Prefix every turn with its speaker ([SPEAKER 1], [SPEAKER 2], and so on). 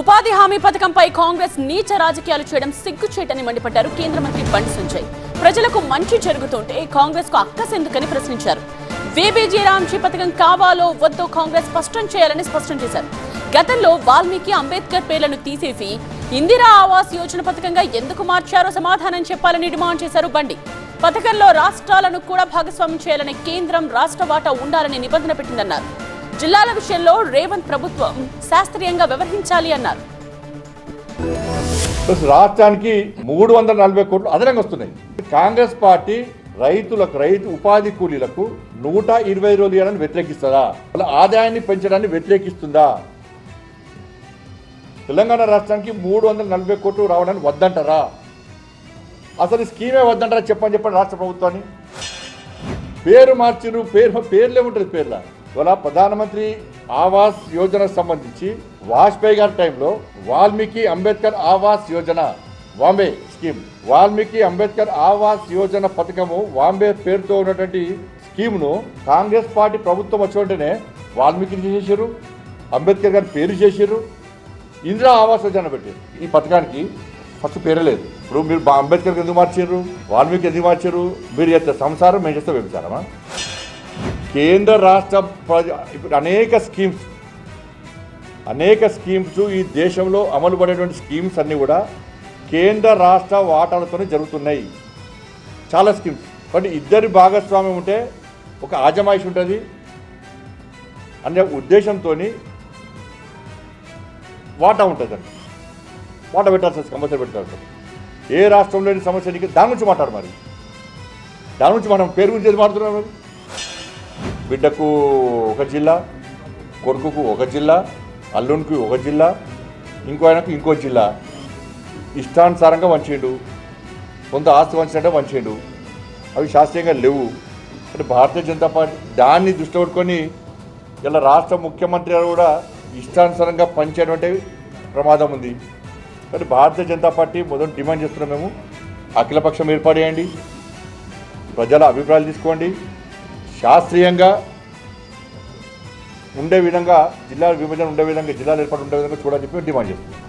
[SPEAKER 1] ఉపాధి హామీ పథకంపై కాంగ్రెస్ నీచ రాజకీయాలు చేయడం సిగ్గుచేటని మండిపడ్డారు కేంద్ర మంత్రి బండి సంజయ్. ప్రజలకు మంచి జరుగుతుంటే కాంగ్రెస్కు అక్కసెందుకని ప్రశ్నించారు. వేబీజీ రామ్జీ పథకం కావాలో వద్దో కాంగ్రెస్ స్పష్టం చేయాలని స్పష్టం చేశారు. గతంలో వాల్మీకి అంబేద్కర్ పేర్లను తీసేసి ఇందిరా ఆవాస్ యోజన పథకంగా ఎందుకు మార్చారో సమాధానం చెప్పాలని డిమాండ్ చేశారు బండి. పథకంలో రాష్ట్రాలను కూడా భాగస్వామ్యం చేయాలని కేంద్రం రాష్ట్ర వాటా ఉండాలని నిబంధన పెట్టిందన్నారు. జిల్లాల విషయంలో రేవంత్ ప్రభుత్వం శాస్త్రీయంగా వ్యవహరించాలి అన్నారు.
[SPEAKER 2] రాష్ట్రానికి మూడు వందల నలభై కోట్లు అదనంగా వస్తున్నాయి. కాంగ్రెస్ పార్టీ రైతులకు రైతు ఉపాధి కూలీలకు నూట ఇరవై రోజులు ఇవ్వాలని వ్యతిరేకిస్తుందా? వాళ్ళ ఆదాయాన్ని పెంచడాన్ని వ్యతిరేకిస్తుందా? తెలంగాణ రాష్ట్రానికి మూడు వందల నలభై కోట్లు రావడానికి వద్దంటారా? అసలు స్కీమే వద్దంటారా చెప్పని చెప్పండి రాష్ట్ర ప్రభుత్వాన్ని? పేరు మార్చిరు పేరు పేర్లే ఉంటుంది పేర్లా. ఇవాళ ప్రధానమంత్రి ఆవాస్ యోజనకు సంబంధించి వాజ్పేయి గారి టైంలో వాల్మీకి అంబేద్కర్ ఆవాస్ యోజన వాంబే స్కీమ్. వాల్మీకి అంబేద్కర్ ఆవాస్ యోజన పథకము వాంబే పేరుతో ఉన్నటువంటి స్కీమ్ను కాంగ్రెస్ పార్టీ ప్రభుత్వం వచ్చి వెంటనే వాల్మీకి చేశారు అంబేద్కర్ గారి పేరు చేసారు ఇందిరా ఆవాస్ యోజన పెట్టారు. ఈ పథకానికి ఫస్ట్ పేరే లేదు. ఇప్పుడు మీరు బా- అంబేద్కర్కి ఎందుకు మార్చారు? వాల్మీకి ఎందుకు మార్చారు? మీరు చేస్తే సంసారం మేము చేస్తే వ్యభిచారమా? కేంద్ర రాష్ట్ర ప్రజ ఇప్పుడు అనేక స్కీమ్స్ అనేక స్కీమ్స్ ఈ దేశంలో అమలు పడేటువంటి స్కీమ్స్ అన్నీ కూడా కేంద్ర రాష్ట్ర వాటాలతోనే జరుగుతున్నాయి. చాలా స్కీమ్స్. కాబట్టి ఇద్దరి భాగస్వామ్యం ఉంటే ఒక ఆజమాయిషి ఉంటుంది. అనే ఉద్దేశంతో వాటా ఉంటుందండి. వాటా పెట్టాల్సి వస్తుంది కంపల్సరీ పెట్టాల్సి ఏ రాష్ట్రంలోని సమస్య దాని నుంచి మాట్లాడు మరి. దాని నుంచి మనం పేరు గురించి మాట్లాడుతున్నాం మరి? బిడ్డకు ఒక జిల్లా కొడుకుకు ఒక జిల్లా అల్లునికి ఒక జిల్లా ఇంకో ఆయనకు ఇంకో జిల్లా. ఇష్టానుసారంగా వంచిండు కొంత ఆస్తి వంచినట్టే వంచిండు అవి శాస్త్రీయంగా లేవు. అంటే భారతీయ జనతా పార్టీ దాన్ని దృష్టిలో పెట్టుకొని ఇలా రాష్ట్ర ముఖ్యమంత్రి గారు కూడా ఇష్టానుసారంగా పనిచేయడం ప్రమాదం ఉంది. కానీ భారతీయ జనతా పార్టీ మొదటి డిమాండ్ చేస్తున్నాం మేము. అఖిలపక్షం ఏర్పాటు చేయండి. ప్రజల అభిప్రాయాలు తీసుకోండి. శాస్త్రీయంగా ఉండే విధంగా జిల్లాల విభజన ఉండే విధంగా జిల్లాలు ఏర్పాటు ఉండే విధంగా చూడాలని చెప్పి డిమాండ్ చేస్తున్నాం.